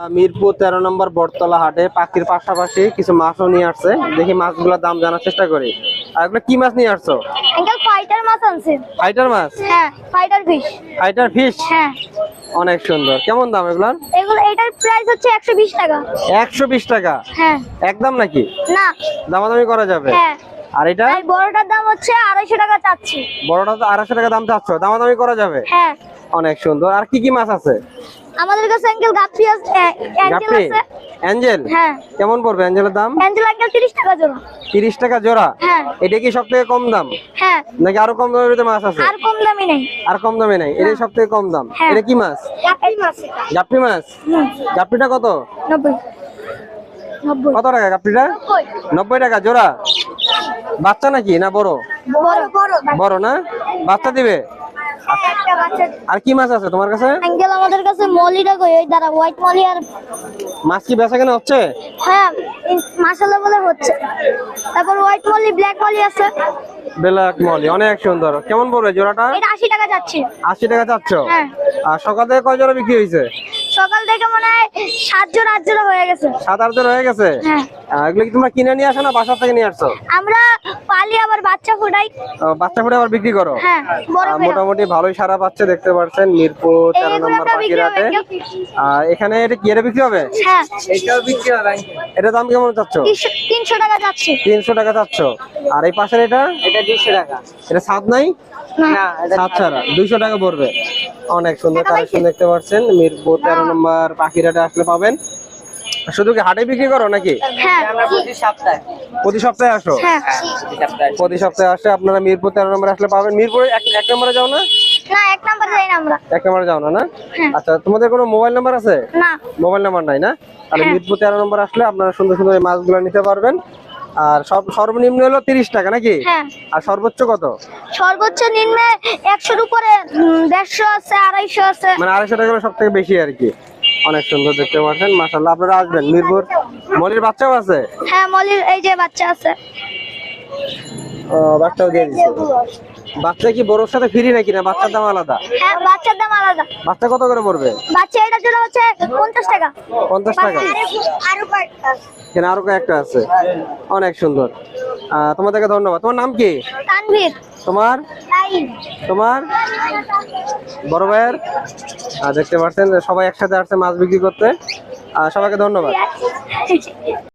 মিরপুর তেরো নম্বর বটতলা হাটে পাখির পাশাপাশি কিছু মাছও নিয়ে আসছে। দেখি মাছগুলোর দাম জানার চেষ্টা করি। আর এগুলো কি মাছ নিয়ে আসছো? আঙ্কেল ফাইটার মাছ আনছে। ফাইটার মাছ? হ্যাঁ ফাইটার ফিশ ফাইটার ফিশ হ্যাঁ। অনেক সুন্দর। কেমন দাম এগুলার? এগুলো এটার প্রাইস হচ্ছে একশো বিশ টাকা। একশো বিশ টাকা? হ্যাঁ। একদম নাকি? না। দামাদামি করা যাবে? হ্যাঁ। আর এটা? বড়টার দাম হচ্ছে আড়াইশো টাকা চাচ্ছি। বড়টা তো আড়াইশো টাকা দাম চাচ্ছ? দামাদামি করা যাবে? হ্যাঁ। অনেক সুন্দর। আর কি কি মাছ আছে? আমাদের কাছে অ্যাঙ্কেল গাপ্পি আছে অ্যাঙ্কেল আছে। অ্যাঞ্জেল? হ্যাঁ। কেমন পড়বে অ্যাঞ্জেলের দাম? অ্যাঙ্কেল আঙ্কেল তিরিশ টাকা জোড়া। তিরিশ টাকা জোড়া? হ্যাঁ। এটা কি সবথেকে কম দাম? হ্যাঁ। নাকি আরও কম দামের মাছ আছে? আর কম দামি নেই। আর কম দামে নাই? এটাই সবথেকে কম দাম। হ্যাঁ। এটা কি মাছ? গাপ্পি মাছ গাপ্পি মাছ? গাপ্পিটা কত? নব্বই। নব্বই। কত টাকা গাপ্পিটা নব্বই। নব্বই টাকা জোড়া? বাচ্চা নাকি না বড়? বড় বড়। বড় না? বাচ্চা দিবে? আর কি মাছ আছে তোমার কাছে? আঙ্কেল আমাদের কাছে মলিটা কই ওই দাঁড়া হোয়াইট মলি আর মাছ কি বেচা কেনা হচ্ছে? হ্যাঁ মাশাআল্লাহ বলে হচ্ছে। তারপর হোয়াইট মলি ব্ল্যাক মলি আছে। ব্ল্যাক মলি অনেক সুন্দর। কেমন পড়বে জোড়াটা? এটা আশি টাকা যাচ্ছে। আশি টাকা যাচ্ছে? হ্যাঁ। আর সকালে থেকে কয় জোড়া বিক্রি হয়েছে? সকাল থেকে মনে হয় সাত জোড়া আট জোড়া হয়ে গেছে। সাত আট জোড়া হয়ে গেছে? হ্যাঁ। এগুলো কি তোমরা কিনে নিয়ে আসো না বাসা থেকে নিয়ে আসছো? আমরা পালি আবার বাচ্চা ফোটাই বাচ্চা ফুটে আবার বিক্রি করো? হ্যাঁ মোটামুটি ভালোই সারা পাচ্ছে দেখতে পাচ্ছেন মিরপুর তেরো নম্বর পাখিরাটে আর এখানে এটা কি এটা বিক্রি হবে? হ্যাঁ। এটা দাম কেমন চাচ্ছ? তিনশো টাকা যাচ্ছে। তিনশো টাকা চাচ্ছ। আর এই পাশের এটা? এটা দুইশো টাকা। এটা সাত নাই? না। সাত ছাড়া। দুইশো টাকা পড়বে। অনেক সুন্দর কালেকশন দেখতে পাচ্ছেন। মিরপুর তেরো নম্বর পাখিরাটে আসলে পাবেন। শুধু কি হাটে বিক্রি করো নাকি? হ্যাঁ প্রতি সপ্তাহে। আসো? হ্যাঁ। প্রতি সপ্তাহে আসে। আপনারা মিরপুর তেরো নম্বর আসলে পাবেন। মিরপুরে এক এক নম্বরে যাও না? না এক নাম্বার যাই না আমরা। এক নম্বরে যাও না না? হ্যাঁ। আচ্ছা তোমাদের কোনো মোবাইল নাম্বার আছে? মোবাইল নাম্বার নাই না? তাহলে হ্যাঁ। মিরপুর তেরো নম্বর আসলে আপনারা সুন্দর সুন্দর এই মাছগুলো নিতে পারবেন। আর সব সর্বনিম্ন হলো তিরিশ টাকা নাকি? হ্যাঁ। আর সর্বোচ্চ কত? সর্বোচ্চ নিম্নে একশোর উপরে দেড়শো আছে আড়াইশো আছে। মানে আড়াইশো টাকা সব থেকে বেশি আর কি। অনেক সুন্দর দেখতে পাচ্ছেন মাসাল্লাহ আপনারা আসবেন মিরপুর। মলির বাচ্চাও আছে? হ্যাঁ মলির এই যে বাচ্চা আছে। বাচ্চাও দিয়ে দিচ্ছে বাচ্চা কি বড়োর সাথে ফ্রি নাকি না বাচ্চার দাম আলাদা? হ্যাঁ বাচ্চার দাম আলাদা। বাচ্চা কত করে পড়বে? বাচ্চা এটার জন্য হচ্ছে পঞ্চাশ টাকা। পঞ্চাশ টাকা? আরও কয়েকটা এখানে আরও কয়েকটা আছে। অনেক সুন্দর। আহ, তোমাদেরকে ধন্যবাদ। তোমার নাম কি? তানভীর। তোমার? তোমার? বড় ভাইয়ের? আহ, দেখতে পাচ্ছেন সবাই একসাথে আসছে মাছ বিক্রি করতে। আহ, সবাইকে ধন্যবাদ।